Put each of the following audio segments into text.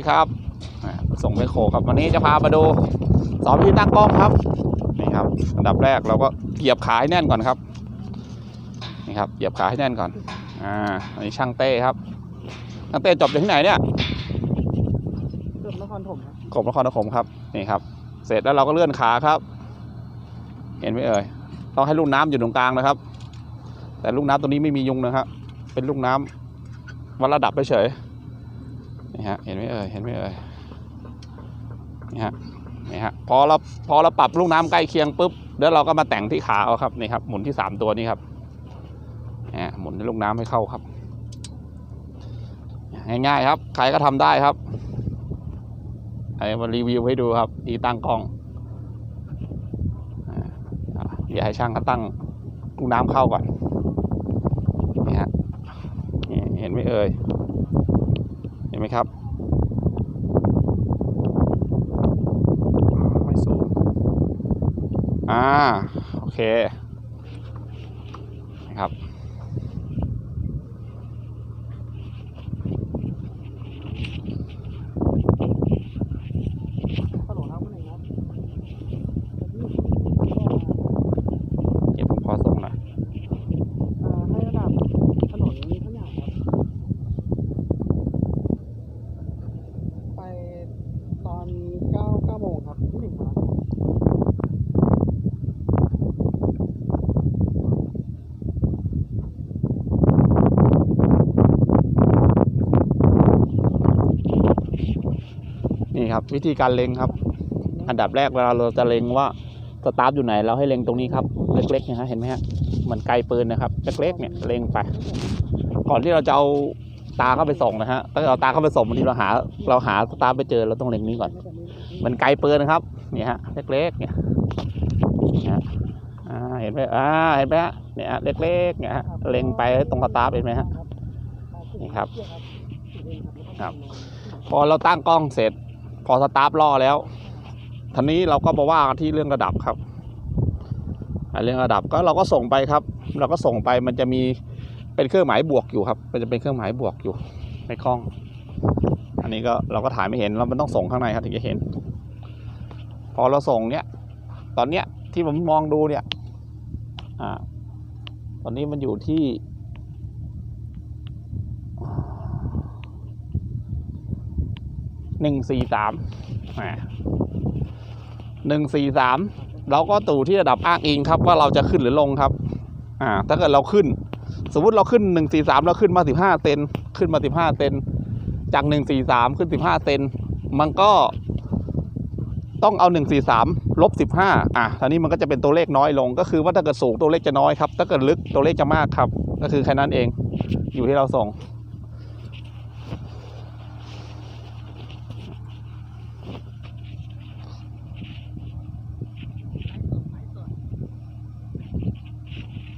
ดีครับอ่าส่งไปโคครับวันนี้จะพามาดูสอนวิธีตั้งกล้องครับนี่ครับ อันดับแรกเราก็เหยียบขาให้แน่นก่อนครับนี่ครับเหยียบขาให้แน่นก่อนอ่าอันนี้ช่างเต้ครับช่างเต้จบจากที่ไหนเนี่ยเกือบนครถมครับกรมนครปฐมครับนี่ครับ เสร็จแล้วเราก็เลื่อนขาครับ เห็นไหมเอ่ยต้องให้ลูกน้ำอยู่ตรงกลางนะครับ แต่ลูกน้ำตัวนี้ไม่มียุงนะครับเป็นลูกน้ำวัดระดับเฉยๆ นี่ฮะเห็นไหมเอ่ยเห็นไหมเอ่ยนี่ฮะนี่ฮะพอเราพอเราปรับลูกน้ำใกล้เคียงปุ๊บเดี๋ยวเราก็มาแต่งที่ขาเอาครับนี่ครับหมุนที่สามตัวนี้ครับนี่ฮะหมุนให้ลูกน้ำให้เข้าครับ ง่ายๆครับ ใครก็ทำได้ครับไอ้มารีวิวให้ดูครับที่ตั้งกล้องอย่าให้ช่างเขาตั้งลูกน้ำเข้าก่อนนี่ฮะเห็นไหมเอ่ย นไหมครับไม่สูงอ่า โอเคนะครับ ฮัลโหลครับคุณเองครับ เก็บผมพอส่งหน่อย อ่าให้ระดับถนนนี้ทุกอย่างครับ ไปตอนเก้าเก้าโมงครับที่หนึ่งครับ นี่ ครับ วิธีการเล็งครับ อันดับแรกเวลาเราจะเล็งว่าสตาร์ทอยู่ไหนเราให้เล็งตรงนี้ครับ เล็กๆเนะฮะเห็นไหมฮะเหมือนไกลปืนนะครับเล็กๆเนี่ยเล็งไป ก่อนที่เราจะเอาตาเข้าไปส่งนะฮะถ้าเอาตาเข้าไปส่งบางทีเราหา เราหาสตาร์ทไปเจอเราต้องเล็งนี้ก่อนเหมันไกลปืนนะครับเนี่ยฮะเล็กๆเนี่ยเนี่ยเห็นไหมอ่าเห็นไหมฮะเนี่ยเล็กๆเนี่ยฮะเล็งไปตรงสตาร์ทเห็นไหมฮะนี่ครับครับ พอเราตั้งกล้องเสร็จ อสตาร์ทล่อแล้วทีนี้เราก็มาว่ากันที่เรื่องระดับครับเรื่องระดับก็เราก็ส่งไปครับ เราก็ส่งไปมันจะมีเป็นเครื่องหมายบวกอยู่ครับ มันจะเป็นเครื่องหมายบวกอยู่ในกล้อง อันนี้ก็เราก็ถ่ายไม่เห็นเรามันต้องส่งข้างในครับถึงจะเห็น พอเราส่งเนี้ยตอนเนี้ยที่ผมมองดูเนี่ยอ่าตอนนี้มันอยู่ที่ หนึ่งสี่สามหนึ่งสี่สามเราก็ตู่ที่ระดับอ้างอิงครับว่าเราจะขึ้นหรือลงครับอ่าถ้าเกิดเราขึ้น สมมติเราขึ้นหนึ่งสี่สามเราขึ้นมาสิบห้าเซนขึ้นมาสิบห้าเซนจากหนึ่งสี่สามขึ้นสิบห้าเซนมันก็ต้องเอาหนึ่งสี่สามลบสิบห้าอะทีนี้มันก็จะเป็นตัวเลขน้อยลง ก็คือว่าถ้าเกิดสูงตัวเลขจะน้อยครับ ถ้าเกิดลึกตัวเลขจะมากครับ ก็คือแค่นั้นเอง อยู่ที่เราส่ง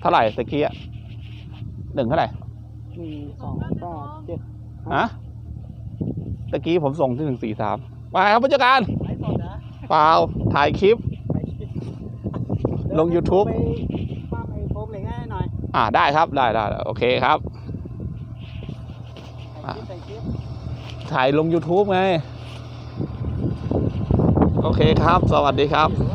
เท่าไหร่ตะกี้อะหนึ่งเท่าไหร่หนึ่งสองแปดเจ็ดฮะตะกี้ผมส่งที่หนึ่งสี่สามมาครับผู้จัดการไลฟ์สดนะเปล่าถ่ายคลิป ลง YouTube ไปป้าไปโพสต์เลยง่ายหน่อยอ่าได้ครับได้ได้โอเคครับใส่คลิปถ่ายลง YouTube ไง โอเคครับ สวัสดีครับ ใส่คลิป